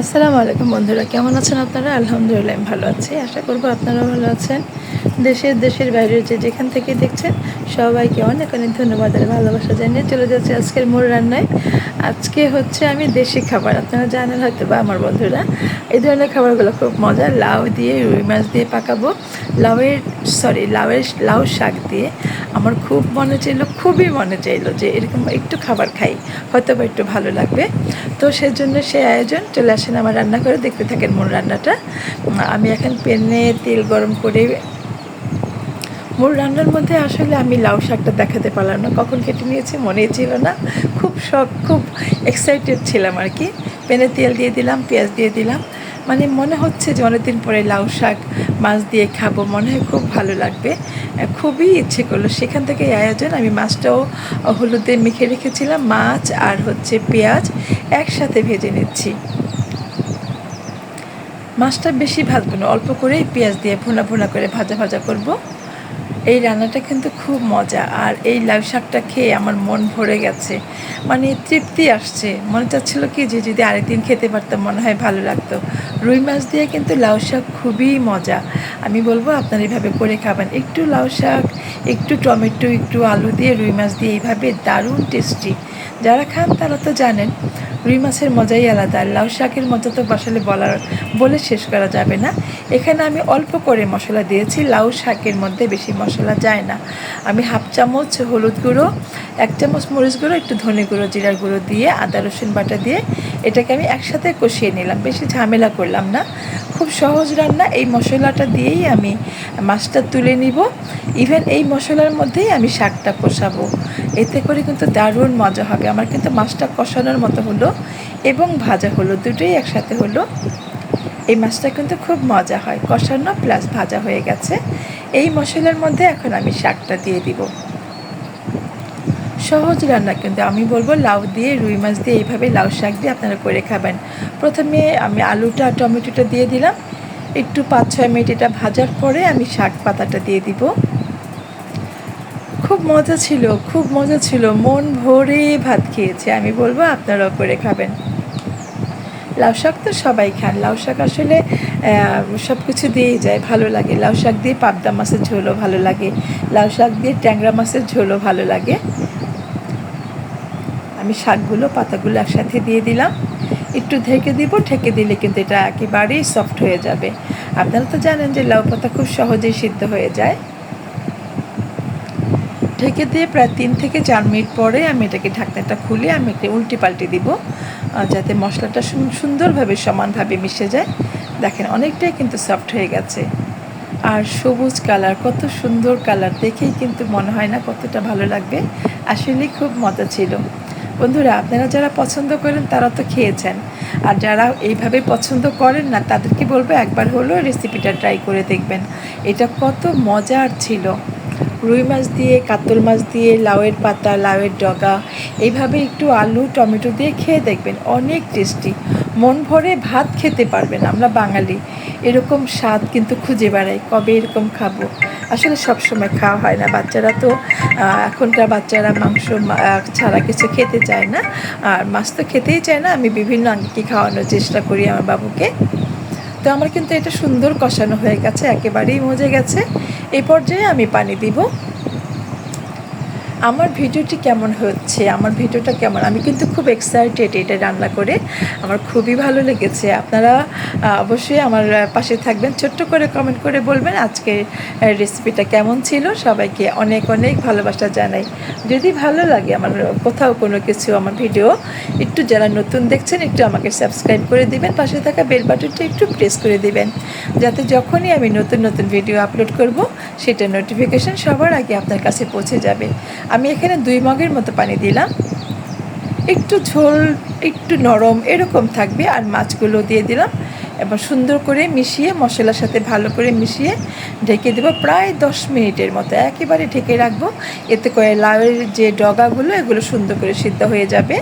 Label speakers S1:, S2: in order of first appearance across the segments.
S1: আসসালামু আলাইকুম বন্ধুরা, কেমন আছেন আপনারা? আলহামদুলিল্লাহ, আমি ভালো আছি। আশা করব আপনারাও ভালো আছেন। দেশের দেশের বাইরের যে যেখান থেকে দেখছেন, সবাইকে অনেক অনেক ধন্যবাদ আর ভালোবাসা জানিয়ে চলে যাচ্ছে আজকের মোর রান্নায়। আজকে হচ্ছে আমি দেশি খাবার। আপনারা জানেন হয়তো বা আমার বন্ধুরা, এই ধরনের খাবারগুলো খুব মজা লাউ দিয়ে, রুই মাছ দিয়ে পাকাবো। লাউয়ের সরি লাউয়ের, লাউ শাক দিয়ে আমার খুব মনে চাইলো, খুবই মনে চাইলো যে এরকম একটু খাবার খাই হয়তো বা একটু ভালো লাগবে। তো সেজন্য সে আয়োজন চলে আসেন, আমার রান্না করে দেখতে থাকেন মোর রান্নাটা। আমি এখন পেনে তেল গরম করে মোর রান্নার মধ্যে আসলে আমি লাউ শাকটা দেখাতে পারলাম না। কখন কেটে নিয়েছি মনেই ছিল না। খুব শখ, খুব এক্সাইটেড ছিলাম আর কি। পেনে তেল দিয়ে দিলাম, পেঁয়াজ দিয়ে দিলাম। মানে মনে হচ্ছে যে অনেকদিন পরে লাউ শাক, মাছ দিয়ে খাব। মনে হয় খুব ভালো লাগবে। খুবই ইচ্ছে করল। সেখান থেকে আয়োজন আমি মাছটাও হলুদে মেখে রেখেছিলাম। মাছ আর হচ্ছে পেঁয়াজ একসাথে ভেজে নিচ্ছি। মাছটা বেশি ভাজবো না, অল্প করেই পেঁয়াজ দিয়ে ভুনা ভুনা করে ভাজা ভাজা করব। এই রান্নাটা কিন্তু খুব মজা, আর এই লাউ শাকটা খেয়ে আমার মন ভরে গেছে। মানে তৃপ্তি আসছে। মনে চাচ্ছিল কি যে যদি আরেকদিন খেতে পারতাম, মনে হয় ভালো লাগতো। রুই মাছ দিয়ে কিন্তু লাউ শাক খুবই মজা। আমি বলব, আপনারা এইভাবে করে খাবেন। একটু লাউ শাক, একটু টমেটো, একটু আলু দিয়ে রুই মাছ দিয়ে এইভাবে দারুণ টেস্টি। যারা খান তারা তো জানেন রুই মাছের মজাই আলাদা। লাউ শাকের মজা তো আসলে বলার, বলে শেষ করা যাবে না। এখানে আমি অল্প করে মশলা দিয়েছি, লাউ শাকের মধ্যে বেশি মশলা যায় না। আমি হাফ চামচ হলুদ গুঁড়ো, এক চামচ মরিচ গুঁড়ো, একটু ধনে গুঁড়ো জিরার গুঁড়ো দিয়ে আদা, রসুন বাটা দিয়ে এটাকে আমি একসাথে কষিয়ে নিলাম। বেশি ঝামেলা করলাম না। খুব সহজ রান্না, এই মশলাটা দিয়েই আমি মাছটা তুলে নিব। ইভেন এই মশলার মধ্যেই আমি শাকটা কষাবো। এতে করে কিন্তু দারুণ মজা হবে। আমার কিন্তু মাছটা কষানোর মতো হলো এবং ভাজা হলো। দুটোই একসাথে হলো। এই মাছটা কিন্তু খুব মজা হয়। কষানো প্লাস ভাজা হয়ে গেছে। এই মশলার মধ্যে এখন আমি শাকটা দিয়ে দিব। সহজ রান্না কিন্তু। আমি বলব লাউ দিয়ে, রুই মাছ দিয়ে এইভাবে লাউ শাক দিয়ে আপনারা করে খাবেন। প্রথমে আমি আলুটা, টমেটোটা দিয়ে দিলাম। একটু পাঁচ ছয় মিনিট এটা ভাজার পরে আমি শাক পাতাটা দিয়ে দিব। খুব মজা ছিল, খুব মজা ছিল। মন ভরে ভাত খেয়েছে, আমি বলব আপনারাও করে খাবেন। লাউ শাক তো সবাই খান, লাউ শাক আসলে সব কিছু দিয়েই যায়, ভালো লাগে। লাউ শাক দিয়ে পাবদা মাছের ঝোলও ভালো লাগে, লাউ শাক দিয়ে ট্যাংরা মাছের ঝোলও ভালো লাগে। আমি শাকগুলো, পাতাগুলো একসাথে দিয়ে দিলাম। একটু ঢেকে দিব, ঢেকে দিলে কিন্তু এটা একেবারেই সফট হয়ে যাবে। আপনারা তো জানেন যে লাউ পাতা খুব সহজেই সিদ্ধ হয়ে যায়। ঢেকে দিয়ে প্রায় তিন থেকে চার মিনিট পরে আমি এটাকে ঢাকনাটা খুলে আমি একটা উল্টি পাল্টি দিব যাতে মশলাটা সুন- সুন্দরভাবে সমানভাবে মিশে যায়। দেখেন অনেকটাই কিন্তু সফট হয়ে গেছে। আর সবুজ কালার, কত সুন্দর কালার, দেখেই কিন্তু মনে হয় না কতটা ভালো লাগবে। আসলেই খুব মজা ছিল। বন্ধুরা, আপনারা যারা পছন্দ করেন তারা তো খেয়েছেন। আর যারা এইভাবে পছন্দ করেন না, তাদেরকে বলব একবার হলেও রেসিপিটা ট্রাই করে দেখবেন। এটা কত মজার ছিল। রুই মাছ দিয়ে, কাতল মাছ দিয়ে, লাউয়ের পাতা, লাউয়ের ডগা, এইভাবে একটু আলু, টমেটো দিয়ে খেয়ে দেখবেন, অনেক টেস্টি। মন ভরে ভাত খেতে পারবেন আমরা বাঙালি। এরকম স্বাদ কিন্তু খুঁজে বেড়াই, কবে এরকম খাব? আসলে সব সময় খাওয়া হয় না, বাচ্চারা তো এখনকার বাচ্চারা মাংস ছাড়া কিছু খেতে চায় না। আর মাছ তো খেতেই চায় না, আমি বিভিন্ন আঙ্গিকে খাওয়ানোর চেষ্টা করি আমার বাবুকে। তো আমার কিন্তু এটা সুন্দর কষানো হয়ে গেছে, একেবারেই মজে গেছে। এই পর্যায়ে আমি পানি দিব। আমার ভিডিওটি কেমন হচ্ছে? আমার ভিডিওটা কেমন? আমি কিন্তু খুব এক্সাইটেড এটা রান্না করে। আমার খুবই ভালো লেগেছে। আপনারা অবশ্যই আমার পাশে থাকবেন। ছোট্ট করে কমেন্ট করে বলবেন আজকের রেসিপিটা কেমন ছিল? সবাইকে অনেক অনেক ভালোবাসা জানাই। যদি ভালো লাগে আমার কোথাও কোনো কিছু আমার ভিডিও, একটু যারা নতুন দেখছেন, একটু আমাকে সাবস্ক্রাইব করে দিবেন। পাশে থাকা বেল বাটনটা একটু প্রেস করে দিবেন। যাতে যখনই আমি নতুন নতুন ভিডিও আপলোড করব, সেটা নোটিফিকেশন সবার আগে আপনার কাছে পৌঁছে যাবে। আমি এখানে দুই মগের মতো পানি দিলাম। একটু ঝোল, একটু নরম এরকম থাকবে আর মাছগুলো দিয়ে দিলাম। এবার সুন্দর করে মিশিয়ে মশলার সাথে ভালো করে মিশিয়ে ঢেকে দেবো প্রায় দশ মিনিটের মতো। একেবারে ঢেকে রাখব। এতে করে লাউয়ের যে ডগাগুলো, এগুলো সুন্দর করে সিদ্ধ হয়ে যাবে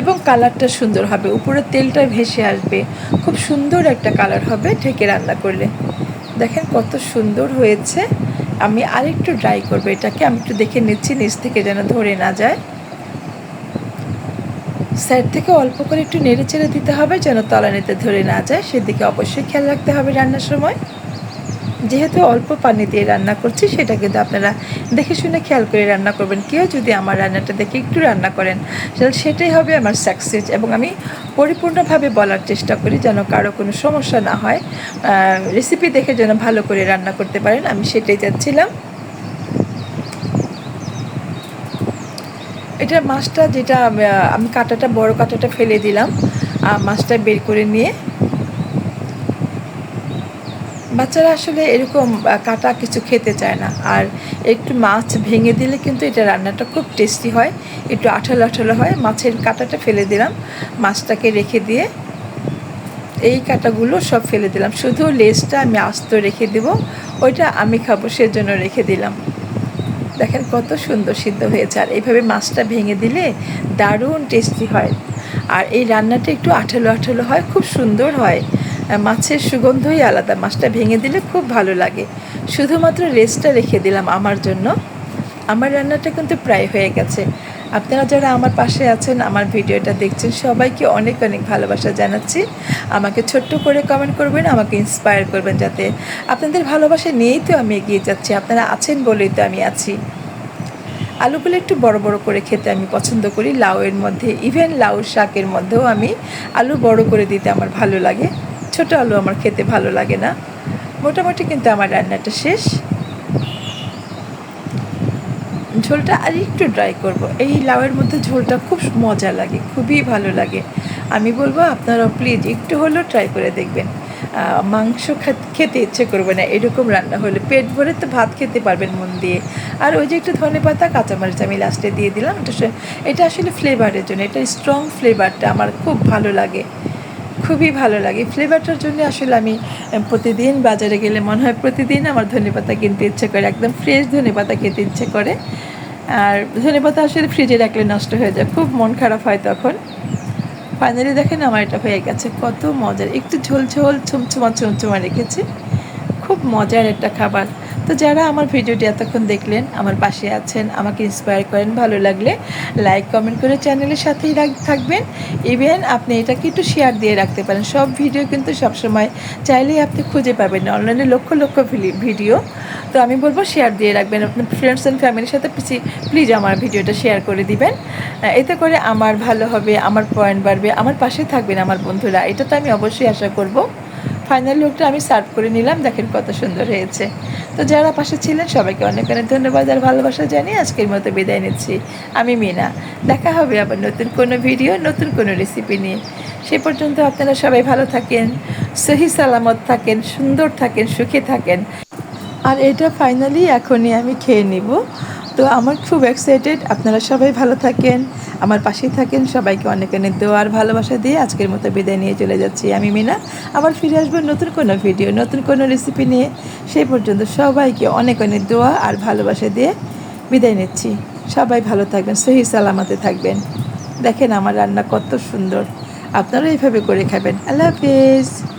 S1: এবং কালারটা সুন্দর হবে। উপরে তেলটা ভেসে আসবে। খুব সুন্দর একটা কালার হবে ঢেকে রান্না করলে। দেখেন কত সুন্দর হয়েছে। আমি আরেকটু ড্রাই করব এটাকে, আমি একটু দেখে নিচ্ছি, নিচ থেকে যেন ধরে না যায়। সাইড থেকে অল্প করে একটু নেড়ে চেড়ে দিতে হবে যেন তলানিতে ধরে না যায়। সেদিকে অবশ্যই খেয়াল রাখতে হবে রান্নার সময়। যেহেতু অল্প পানি দিয়ে রান্না করছি, সেটা কিন্তু আপনারা দেখে শুনে খেয়াল করে রান্না করবেন। কেউ যদি আমার রান্নাটা দেখে একটু রান্না করেন, তাহলে সেটাই হবে আমার সাকসেস এবং আমি পরিপূর্ণভাবে বলার চেষ্টা করি যেন কারও কোনো সমস্যা না হয়। রেসিপি দেখে যেন ভালো করে রান্না করতে পারেন, আমি সেটাই চাচ্ছিলাম। এটা মাছটা যেটা আমি কাঁটাটা, বড় কাঁটাটা ফেলে দিলাম মাছটা বের করে নিয়ে বাচ্চারা আসলে এরকম কাটা কিছু খেতে চায় না। আর একটু মাছ ভেঙে দিলে কিন্তু এটা রান্নাটা খুব টেস্টি হয়। একটু আঠালো আঠালো হয়। মাছের কাঁটাটা ফেলে দিলাম। মাছটাকে রেখে দিয়ে এই কাঁটাগুলো সব ফেলে দিলাম। শুধু লেজটা আমি আস্ত রেখে দেব। ওইটা আমি খাব সেজন্য রেখে দিলাম। দেখেন কত সুন্দর সিদ্ধ হয়েছে। আর এইভাবে মাছটা ভেঙে দিলে দারুণ টেস্টি হয়। আর এই রান্নাটা একটু আঠালো আঠালো হয়, খুব সুন্দর হয়। মাছের সুগন্ধই আলাদা। মাছটা ভেঙে দিলে খুব ভালো লাগে। শুধুমাত্র রেসটা রেখে দিলাম আমার জন্য। আমার রান্নাটা কিন্তু প্রায় হয়ে গেছে। আপনারা যারা আমার পাশে আছেন, আমার ভিডিওটা দেখছেন, সবাইকে অনেক অনেক ভালোবাসা জানাচ্ছি। আমাকে ছোট্ট করে কমেন্ট করবেন, আমাকে ইন্সপায়ার করবেন যাতে আপনাদের ভালোবাসা নিয়েই তো আমি এগিয়ে যাচ্ছি। আপনারা আছেন বলেই তো আমি আছি। আলুগুলো একটু বড় বড় করে খেতে আমি পছন্দ করি। লাউয়ের মধ্যে ইভেন লাউ শাকের মধ্যেও আমি আলু বড় করে দিতে আমার ভালো লাগে। ছোট আলু আমার খেতে ভালো লাগে না। মোটামুটি কিন্তু আমার রান্নাটা শেষ। ঝোলটা আর একটু ড্রাই করব। এই লাউয়ের মধ্যে ঝোলটা খুব মজা লাগে, খুবই ভালো লাগে। আমি বলব আপনারা প্লিজ একটু হলেও ট্রাই করে দেখবেন। মাংস খেতে ইচ্ছে করবে না, এরকম রান্না হলে পেট ভরে তো ভাত খেতে পারবেন মন দিয়ে। আর ওই যে একটু ধনে পাতা, কাঁচামরিচ আমি লাস্টে দিয়ে দিলাম। এটা এটা আসলে ফ্লেভারের জন্য, এটা স্ট্রং ফ্লেভারটা আমার খুব ভালো লাগে। খুবই ভালো লাগে। ফ্লেভারটার জন্য আসলে আমি প্রতিদিন বাজারে গেলে মনে হয় প্রতিদিন আমার ধনেপাতা কিনতে ইচ্ছে করে, একদম ফ্রেশ ধনেপাতা খেতে ইচ্ছে করে। আর ধনেপাতা আসলে ফ্রিজে রাখলে নষ্ট হয়ে যায়, খুব মন খারাপ হয় তখন। ফাইনালি দেখেন আমার এটা হয়ে গেছে, কত মজার। একটু ঝোল ঝোল ছুমছুমা ছুমছুমা রেখেছি। খুব মজার একটা খাবার। তো যারা আমার ভিডিওটি এতক্ষণ দেখলেন, আমার পাশে আছেন, আমাকে ইন্সপায়ার করেন, ভালো লাগলে লাইক কমেন্ট করে চ্যানেলের সাথেই থাকবেন। ইভেন আপনি এটাকে একটু শেয়ার দিয়ে রাখতে পারেন। সব ভিডিও কিন্তু সবসময় চাইলেই আপনি খুঁজে পাবেন অনলাইনে লক্ষ লক্ষ ভিডিও তো আমি বলব শেয়ার দিয়ে রাখবেন। আপনার ফ্রেন্ডস অ্যান্ড ফ্যামিলির সাথে প্লিজ আমার ভিডিওটা শেয়ার করে দিবেন। এতে করে আমার ভালো হবে, আমার পয়েন্ট বাড়বে, আমার পাশে থাকবেন আমার বন্ধুরা। এটা তো আমি অবশ্যই আশা করব। ফাইনাল লুকটা আমি সার্ভ করে নিলাম। দেখেন কত সুন্দর হয়েছে। তো যারা পাশে ছিলেন, সবাইকে অনেক অনেক ধন্যবাদ আর ভালোবাসা জানিয়ে আজকের মতো বিদায় নিচ্ছি। আমি মিনা। দেখা হবে আবার নতুন কোনো ভিডিও, নতুন কোনো রেসিপি নিয়ে। সে পর্যন্ত আপনারা সবাই ভালো থাকেন, সহি সালামত থাকেন, সুন্দর থাকেন, সুখে থাকেন। আর এটা ফাইনালি এখনই আমি খেয়ে নিব। তো আমার খুব এক্সাইটেড আপনারা সবাই ভালো থাকেন। আমার পাশেই থাকেন। সবাইকে অনেক অনেক দোয়া আর ভালোবাসা দিয়ে আজকের মতো বিদায় নিয়ে চলে যাচ্ছি। আমি মিনা। আবার ফিরে আসব নতুন কোনো ভিডিও নতুন কোনো রেসিপি নিয়ে। সেই পর্যন্ত সবাইকে অনেক অনেক দোয়া আর ভালোবাসা দিয়ে বিদায় নিচ্ছি। সবাই ভালো থাকবেন, সহি সালামতে থাকবেন। দেখেন আমার রান্না কত সুন্দর। আপনারা এইভাবে করে খাবেন। আল্লাহ হাফিজ।